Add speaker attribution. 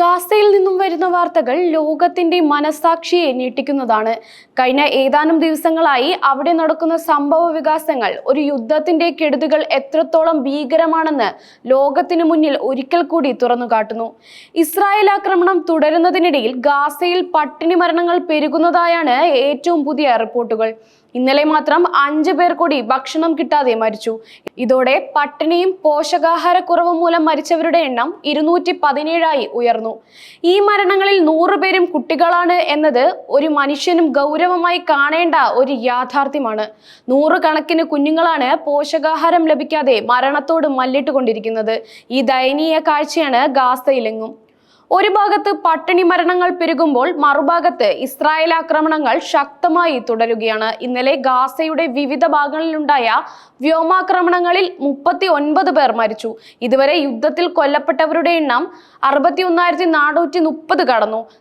Speaker 1: ഗാസയിൽ നിന്നും വരുന്ന വാർത്തകൾ ലോകത്തിന്റെ മനസാക്ഷിയെ ഞെട്ടിക്കുന്നതാണ്. കഴിഞ്ഞ ഏതാനും ദിവസങ്ങളായി അവിടെ നടക്കുന്ന സംഭവ വികാസങ്ങൾ ഒരു യുദ്ധത്തിന്റെ കെടുതികൾ എത്രത്തോളം ഭീകരമാണെന്ന് ലോകത്തിന് മുന്നിൽ ഒരിക്കൽ കൂടി തുറന്നു കാട്ടുന്നു. ഇസ്രായേൽ ആക്രമണം തുടരുന്നതിനിടയിൽ ഗാസയിൽ പട്ടിണി മരണങ്ങൾ പെരുകുന്നതായാണ് ഏറ്റവും പുതിയ റിപ്പോർട്ടുകൾ. ഇന്നലെ മാത്രം അഞ്ചു പേർ കൂടി ഭക്ഷണം കിട്ടാതെ മരിച്ചു. ഇതോടെ പട്ടിണിയും പോഷകാഹാരക്കുറവ് മൂലം മരിച്ചവരുടെ എണ്ണം ഇരുന്നൂറ്റി പതിനേഴായി ഉയർന്നു. ഈ മരണങ്ങളിൽ നൂറുപേരും കുട്ടികളാണ് എന്നത് ഒരു മനുഷ്യനും ഗൗരവമായി കാണേണ്ട ഒരു യാഥാർത്ഥ്യമാണ്. നൂറുകണക്കിന് കുഞ്ഞുങ്ങളാണ് പോഷകാഹാരം ലഭിക്കാതെ മരണത്തോട് മല്ലിട്ടുകൊണ്ടിരിക്കുന്നത്. ഈ ദയനീയ കാഴ്ചയാണ് ഗാസയിലെങ്ങും. ഒരു ഭാഗത്ത് പട്ടിണി മരണങ്ങൾ പെരുകുമ്പോൾ മറുഭാഗത്ത് ഇസ്രായേൽ ആക്രമണങ്ങൾ ശക്തമായി തുടരുകയാണ്. ഇന്നലെ ഗാസയുടെ വിവിധ ഭാഗങ്ങളിലുണ്ടായ വ്യോമാക്രമണങ്ങളിൽ മുപ്പത്തി ഒൻപത് പേർ മരിച്ചു. ഇതുവരെ യുദ്ധത്തിൽ കൊല്ലപ്പെട്ടവരുടെ എണ്ണം അറുപത്തി ഒന്നായിരത്തി നാനൂറ്റി മുപ്പത് കടന്നു.